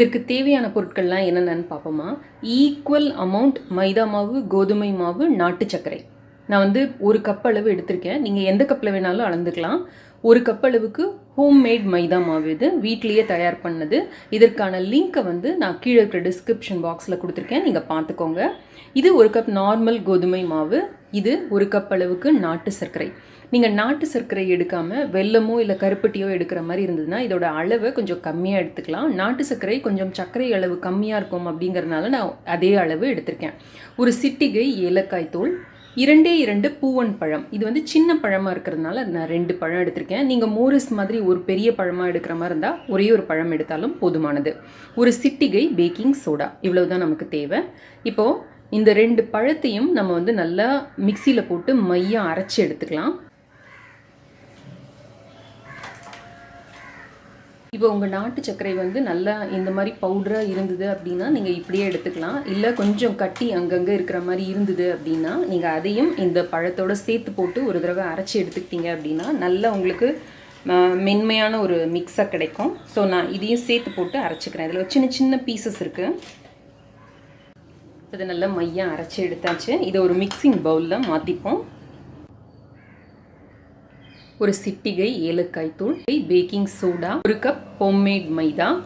இதற்கு தேவையான பொருட்கள்லாம் என்னென்னு பார்ப்போமா? ஈக்குவல் அமௌண்ட் மைதா மாவு கோதுமை மாவு நாட்டு சர்க்கரை. நான் வந்து ஒரு கப் அளவு எடுத்திருக்கேன். நீங்கள் எந்த கப்பில் வேணாலும் அளந்துக்கலாம். ஒரு கப் அளவுக்கு ஹோம்மேட் மைதா மாவு இது. வீட்லேயே தயார் பண்ணது. இதற்கான லிங்க்கை வந்து நான் கீழே இருக்கிற டிஸ்கிரிப்ஷன் பாக்ஸில் கொடுத்துருக்கேன். நீங்கள் பார்த்துக்கோங்க. இது ஒரு கப் நார்மல் கோதுமை மாவு. இது ஒரு கப் அளவுக்கு நாட்டு சர்க்கரை. நீங்கள் நாட்டு சர்க்கரை எடுக்காமல் வெல்லமோ இல்லை கருப்பட்டியோ எடுக்கிற மாதிரி இருந்ததுன்னா இதோட அளவை கொஞ்சம் கம்மியாக எடுத்துக்கலாம். நாட்டு சர்க்கரை கொஞ்சம் சர்க்கரை அளவு கம்மியாக இருக்கும் அப்படிங்கிறதுனால நான் அதே அளவு எடுத்திருக்கேன். ஒரு சிட்டிகை ஏலக்காய் தூள். இரண்டே இரண்டு பூவன் பழம். இது வந்து சின்ன பழமாக இருக்கிறதுனால நான் ரெண்டு பழம் எடுத்திருக்கேன். நீங்கள் மோரிஸ் மாதிரி ஒரு பெரிய பழமாக எடுக்கிற மாதிரி இருந்தால் ஒரே ஒரு பழம் எடுத்தாலும் போதுமானது. ஒரு சிட்டிகை பேக்கிங் சோடா. இவ்வளவு தான் நமக்கு தேவை. இப்போது இந்த ரெண்டு பழத்தையும் நம்ம வந்து நல்லா மிக்சியில் போட்டு மையம் அரைச்சி எடுத்துக்கலாம். இப்போ உங்கள் நாட்டு சர்க்கரை வந்து நல்லா இந்த மாதிரி பவுடராக இருந்தது அப்படின்னா நீங்கள் இப்படியே எடுத்துக்கலாம். இல்லை கொஞ்சம் கட்டி அங்கங்கே இருக்கிற மாதிரி இருந்தது அப்படின்னா நீங்கள் அதையும் இந்த பழத்தோட சேர்த்து போட்டு ஒரு தடவை அரைச்சி எடுத்துக்கிட்டீங்க அப்படின்னா நல்லா உங்களுக்கு மென்மையான ஒரு மிக்ஸாக கிடைக்கும். ஸோ நான் இதையும் சேர்த்து போட்டு அரைச்சிக்கிறேன். இதில் சின்ன சின்ன பீசஸ் இருக்குது இதை நல்லா மையம் அரைச்சி எடுத்தாச்சு. இதை ஒரு மிக்சிங் பவுலில் மாற்றிப்போம் ஒரு சிட்டிகை ஏலக்காய் தூள் பேக்கிங் சோடா ஒரு கப் ஹோம்மேட் மைதா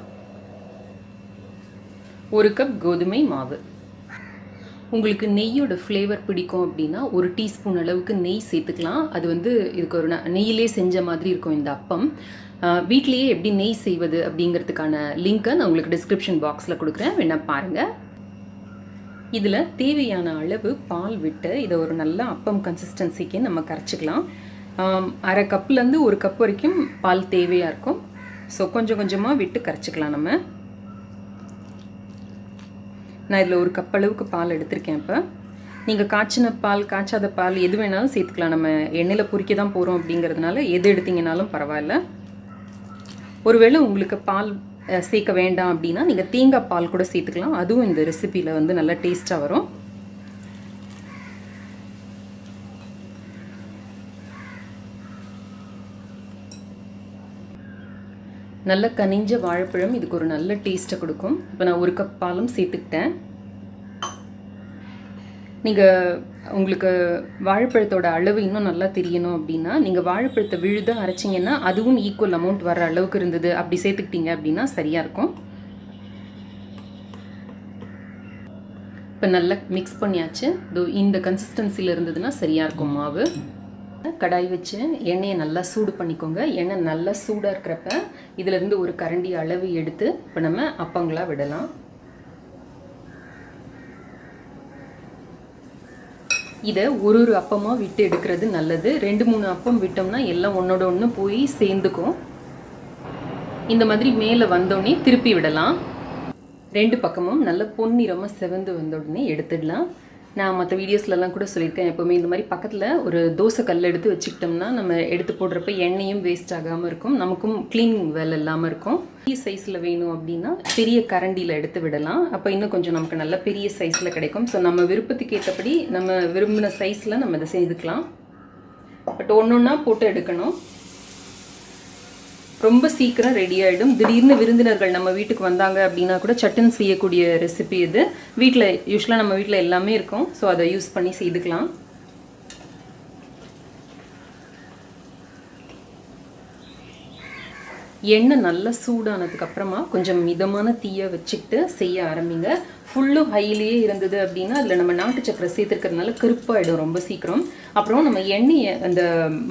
ஒரு கப் கோதுமை மாவு. உங்களுக்கு நெய்யோட ஃப்ளேவர் பிடிக்கும் அப்படின்னா ஒரு டீஸ்பூன் அளவுக்கு நெய் சேர்த்துக்கலாம். அது வந்து இதுக்கு ஒரு ந- நெய்யிலே செஞ்ச மாதிரி இருக்கும் இந்த அப்பம். வீட்டிலேயே வீட்லேயே எப்படி நெய் செய்வது அப்படிங்கிறதுக்கான லிங்க்கை நான் உங்களுக்கு டிஸ்கிரிப்ஷன் பாக்ஸில் கொடுக்குறேன். வேணால் பாருங்கள் இதில் தேவையான அளவு பால் விட்டு இதை ஒரு நல்ல அப்பம் கன்சிஸ்டன்சிக்கு நம்ம கரைச்சிக்கலாம். அரை கப்லேருந்து ஒரு கப் வரைக்கும் பால் தேவையாக இருக்கும். ஸோ கொஞ்சம் கொஞ்சமாக விட்டு கரைச்சிக்கலாம் நம்ம. நான் இதில் ஒரு கப் அளவுக்கு பால் எடுத்திருக்கேன் இப்போ. நீங்கள் காய்ச்சின பால் காய்ச்சாத பால் எது வேணாலும் சேர்த்துக்கலாம். நம்ம எண்ணெயில் பொறுக்கி தான் போகிறோம் அப்படிங்கிறதுனால எது எடுத்தீங்கனாலும் பரவாயில்ல. ஒருவேளை உங்களுக்கு பால் சேர்க்க வேண்டாம் அப்படின்னா நீங்கள் தேங்காய் பால் கூட சேர்த்துக்கலாம். அதுவும் இந்த ரெசிபியில் வந்து நல்லா டேஸ்ட்டாக வரும். நல்ல கனிஞ்ச வாழைப்பழம் இதுக்கு ஒரு நல்ல டேஸ்ட்டை கொடுக்கும். இப்போ நான் ஒரு கப் பாலும் சேர்த்துக்கிட்டேன். நீங்கள் உங்களுக்கு வாழைப்பழத்தோட அளவு இன்னும் நல்லா தெரியணும் அப்படின்னா நீங்கள் வாழைப்பழத்தை விழுத அரைச்சிங்கன்னா அதுவும் ஈக்குவல் அமௌண்ட் வர அளவுக்கு இருந்தது. அப்படி சேர்த்துக்கிட்டீங்க அப்படின்னா சரியாக இருக்கும். இப்போ நல்லா மிக்ஸ் பண்ணியாச்சு. இந்த கன்சிஸ்டன்சியில் இருந்ததுன்னா சரியாக இருக்கும் மாவு. கடாய் வச்சு எண்ணெயை நல்லா சூடு பண்ணிக்கோங்க. எண்ணெய் நல்லா சூடாக இருக்கிறப்ப இதிலேருந்து ஒரு கரண்டி அளவு எடுத்து இப்போ நம்ம அப்பங்களா விடலாம். இதை ஒரு ஒரு அப்பமாக விட்டு எடுக்கிறது நல்லது. ரெண்டு மூணு அப்பம் விட்டோம்னா எல்லாம் ஒன்றோட ஒன்று போய் சேர்ந்துக்கும். இந்த மாதிரி மேலே வந்தோடனே திருப்பி விடலாம். ரெண்டு பக்கமும் நல்ல பொன்னிறமாக செவந்து வந்த உடனே எடுத்துடலாம். நான் மற்ற வீடியோஸ்லலாம் கூட சொல்லியிருக்கேன் எப்போவுமே. இந்த மாதிரி பக்கத்தில் ஒரு தோசை கல் எடுத்து வச்சுக்கிட்டோம்னா நம்ம எடுத்து போடுறப்ப எண்ணெயும் வேஸ்ட் ஆகாமல் இருக்கும். நமக்கும் க்ளீனிங் வேலை இல்லாமல் இருக்கும். பெரிய சைஸில் வேணும் அப்படின்னா பெரிய கரண்டியில் எடுத்து விடலாம். அப்போ இன்னும் கொஞ்சம் நமக்கு நல்ல பெரிய சைஸில் கிடைக்கும். ஸோ நம்ம விருப்பத்துக்கு ஏற்றபடி நம்ம விரும்பின சைஸில் நம்ம இதை செய்துக்கலாம் பட் ஒன்று ஒன்றா போட்டு எடுக்கணும். ரொம்ப சீக்கிரம் ரெடி ஆகிடும் திடீர்னு விருந்தினர்கள் நம்ம வீட்டுக்கு வந்தாங்க அப்படின்னா கூட சட்டன் செய்யக்கூடிய ரெசிபி இது. வீட்டில் யூஸ்வலாக நம்ம வீட்டில் எல்லாமே இருக்கும். ஸோ அதை யூஸ் பண்ணி செய்துக்கலாம். எண்ணெய் நல்லா சூடானதுக்கப்புறமா கொஞ்சம் மிதமான தீயை வச்சுக்கிட்டு செய்ய ஆரம்பிங்க. ஃபுல்லும் ஹையிலேயே இருந்தது அப்படின்னா அதில் நம்ம நாட்டு சக்கரை சேர்த்துருக்கிறதுனால கருப்பாயிடும் ரொம்ப சீக்கிரம். அப்புறம் நம்ம எண்ணெயை அந்த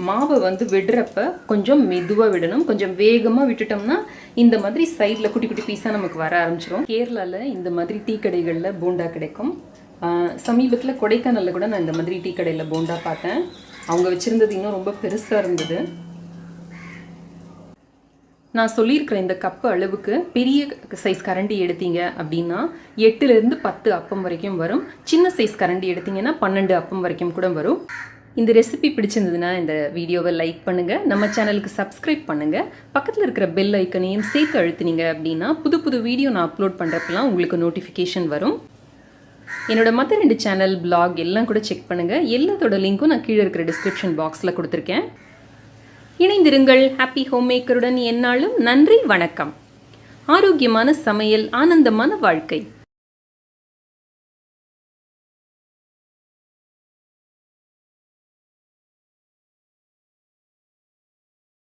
மாவை வந்து விடுறப்ப கொஞ்சம் மெதுவாக விடணும். கொஞ்சம் வேகமாக விட்டுட்டோம்னா இந்த மாதிரி சைடில் குட்டி குட்டி பீஸாக நமக்கு வர ஆரம்பிச்சிடும் கேரளாவில் இந்த மாதிரி டீ கடைகளில் போண்டா கிடைக்கும். சமீபத்தில் கொடைக்கானலில் கூட நான் இந்த மாதிரி டீ கடையில் போண்டா பார்த்தேன். அவங்க வச்சுருந்தது இன்னும் ரொம்ப பெருசாக இருந்தது. நான் சொல்லியிருக்கிற இந்த கப்பு அளவுக்கு பெரிய சைஸ் கரண்டி எடுத்தீங்க அப்படின்னா எட்டுலேருந்து பத்து அப்பம் வரைக்கும் வரும். சின்ன சைஸ் கரண்டி எடுத்தீங்கன்னா பன்னெண்டு அப்பம் வரைக்கும் கூட வரும். இந்த ரெசிபி பிடிச்சிருந்ததுன்னா இந்த வீடியோவை லைக் பண்ணுங்கள் நம்ம சேனலுக்கு சப்ஸ்கிரைப் பண்ணுங்கள் பக்கத்தில் இருக்கிற பெல் ஐக்கனையும் சேர்த்து அழுத்தினீங்க அப்படின்னா புது புது வீடியோ நான் அப்லோட் பண்ணுறப்பெல்லாம் உங்களுக்கு நோட்டிஃபிகேஷன் வரும். என்னோட மற்ற ரெண்டு சேனல் பிளாக் எல்லாம் கூட செக் பண்ணுங்கள் எல்லாத்தோட லிங்க்கும் நான் கீழே இருக்கிற டிஸ்கிரிப்ஷன் பாக்ஸில் கொடுத்துருக்கேன். இணைந்திருங்கள் ஹாப்பி ஹோம் மேக்கருடன் என்னாலும் நன்றி வணக்கம். ஆரோக்கியமான சமையல் ஆனந்தமான வாழ்க்கை.